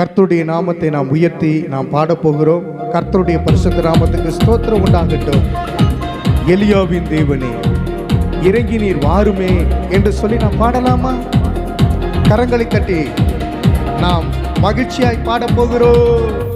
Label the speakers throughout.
Speaker 1: கர்த்தருடைய நாமத்தை நாம் உயர்த்தி நாம் பாடப்போகிறோம். கர்த்தருடைய பரிசுத்த நாமத்துக்கு ஸ்தோத்திரம் உண்டாகட்டும். எலியாவின் தேவனே இறங்கி நீர் வாருமே என்று சொல்லி நாம் பாடலாமா? கரங்களை தட்டி நாம் மகிழ்ச்சியாய் பாடப்போகிறோம்.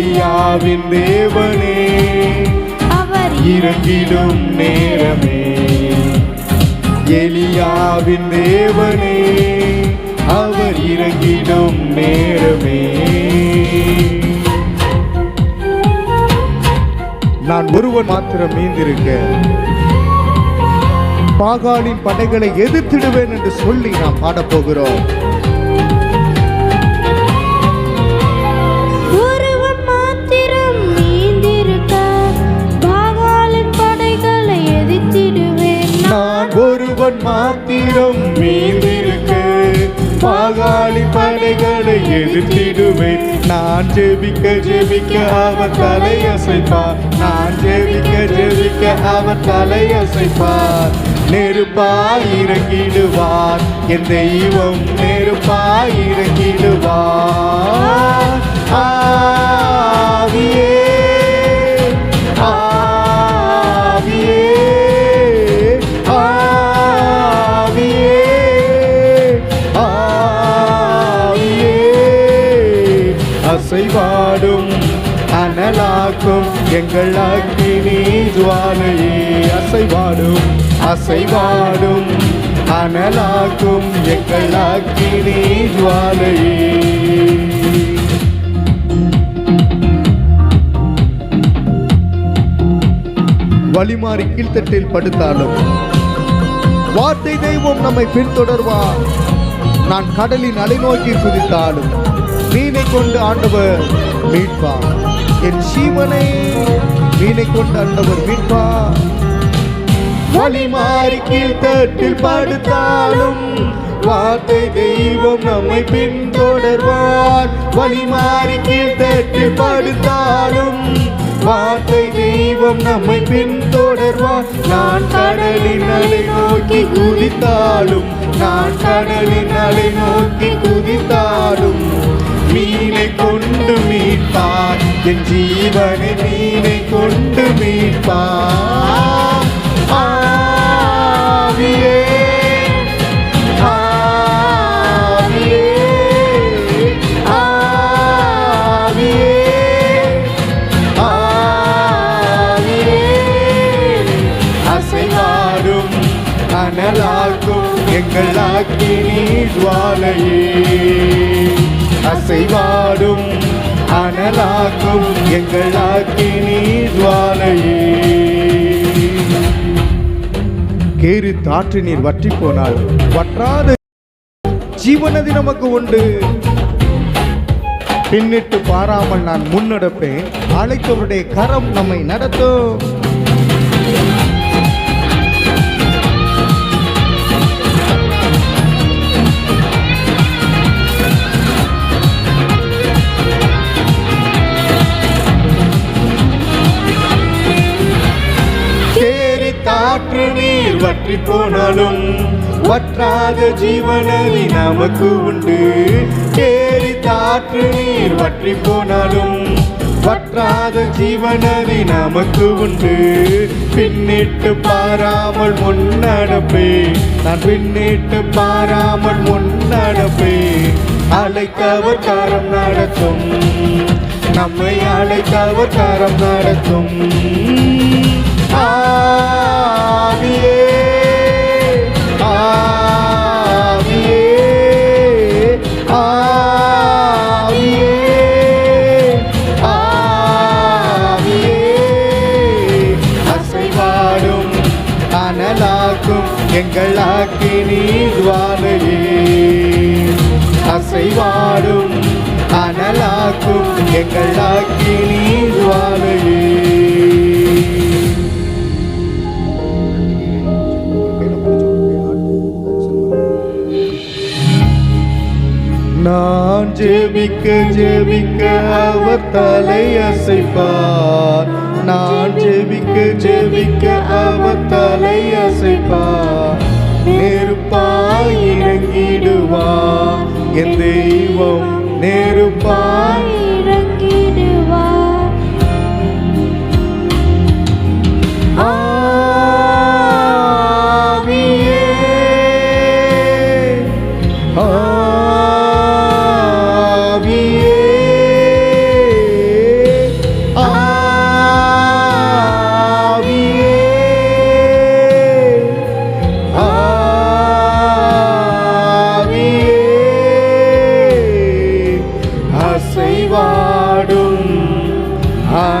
Speaker 1: எலியாவின் தேவனே
Speaker 2: அவர்
Speaker 1: இறங்கிடும் நேரமே. எலியாவின் தேவனே அவர் இறங்கிடும் நேரமே. நான் ஒருவன் மாத்திரம் மீந்திருக்க பாகாலின் படைகளை எதிர்த்திடுவேன் என்று சொல்லி நாம் பாடப்போகிறோம்
Speaker 2: ஒருவன் மாத்திரம்
Speaker 1: மீந்திருக்க பாகாளி படைகளை எதிர்த்திடுவேன் நான் ஜெபிக்க ஜெபிக்க அவர் தலையசைப்பார் நான் ஜெபிக்க ஜெபிக்க அவர் தலையசைப்பார் நெருப்பாய் இறங்கிடுவார் என் தெய்வம் நெருப்பாய் இறங்கிடுவார் ஆவியே எங்களாக்கும் எங்கள் அக்கினி ஜுவாலையே. அசைவாடும் அசைவாடும் அனலாக்கும் எங்கள் நீ ஜுவாலையே. வழிமாறி கீழ்த்தட்டில் படுத்தாலும் வார்த்தை தெய்வம் நம்மை பின்தொடர்வார் நான் கடலின் அலை நோக்கி குதித்தாலும் மீனை கொண்டு ஆண்டவர் மீட்பார். என் சீவனை மீனை கொண்ட ஆண்டவர் மீட்பார் வழிமாறி கீழ்த்தட்டில் படுத்தாலும் வார்த்தை தெய்வம் நம்மை பின்தொடர்வார். வழி மாறி கீழ்த்தட்டில் படுத்தாலும் வார்த்தை தெய்வம் நம்மை பின்தொடர்வார். நான் கடலின் அலை நோக்கி குதித்தாலும் நான் கடலின் அலை நோக்கி குதித்தாலும் என் ஜீவனை மீனை கொண்டு மீட்பார் ஆவியே அனலாக்கும் எங்கள் அக்கினி ஜுவாலையே. அசைவாடும் அனலாக்கும் எங்கள் ஆக்கினி ஜுவாலையே. கேரி தாற்று நீர் வற்றி போனால் வற்றாத. ஜீவனதி நமக்கு உண்டு. பின்னிட்டு பாராமல் நான் முன்னெடுப்பேன். அழைத்தவருடைய கரம் நம்மை நடத்தும். கேரி நீர் வற்றி போனாலும் வற்றாத ஜீவனதி நமக்கு உண்டு. கேரி தாற்று நீர் வற்றி போனாலும் வற்றாத ஜீவனதி நமக்கு உண்டு. பின்னிட்டு பாராமல் முன்னடப்பே நான் பின்னிட்டு பாராமல் முன்னடப்பே. அழைத்தவர் கரம் நடத்தும் நம்மை அழைத்தவர் கரம் நடத்தும். எங்கள் ஆக்கி நீர்வானையே அசைவாடும் அனலாக்கும் எங்கள் ஆக்கி நான் ஜெபிக்க ஜெபிக்க அவர் தலை அசைப்பார். நான் ஜெபிக்க ஜெபிக்க அவர் தலை அசைப்பார். நெருப்பாய் இறங்கிடுவார். என் தெய்வம் நெருப்பாய்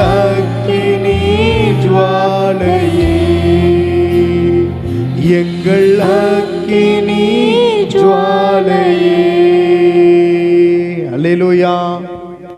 Speaker 1: அக்கினி ஜுவாலையே. எங்கள் அக்கினி ஜுவாலையே. அல்லேலூயா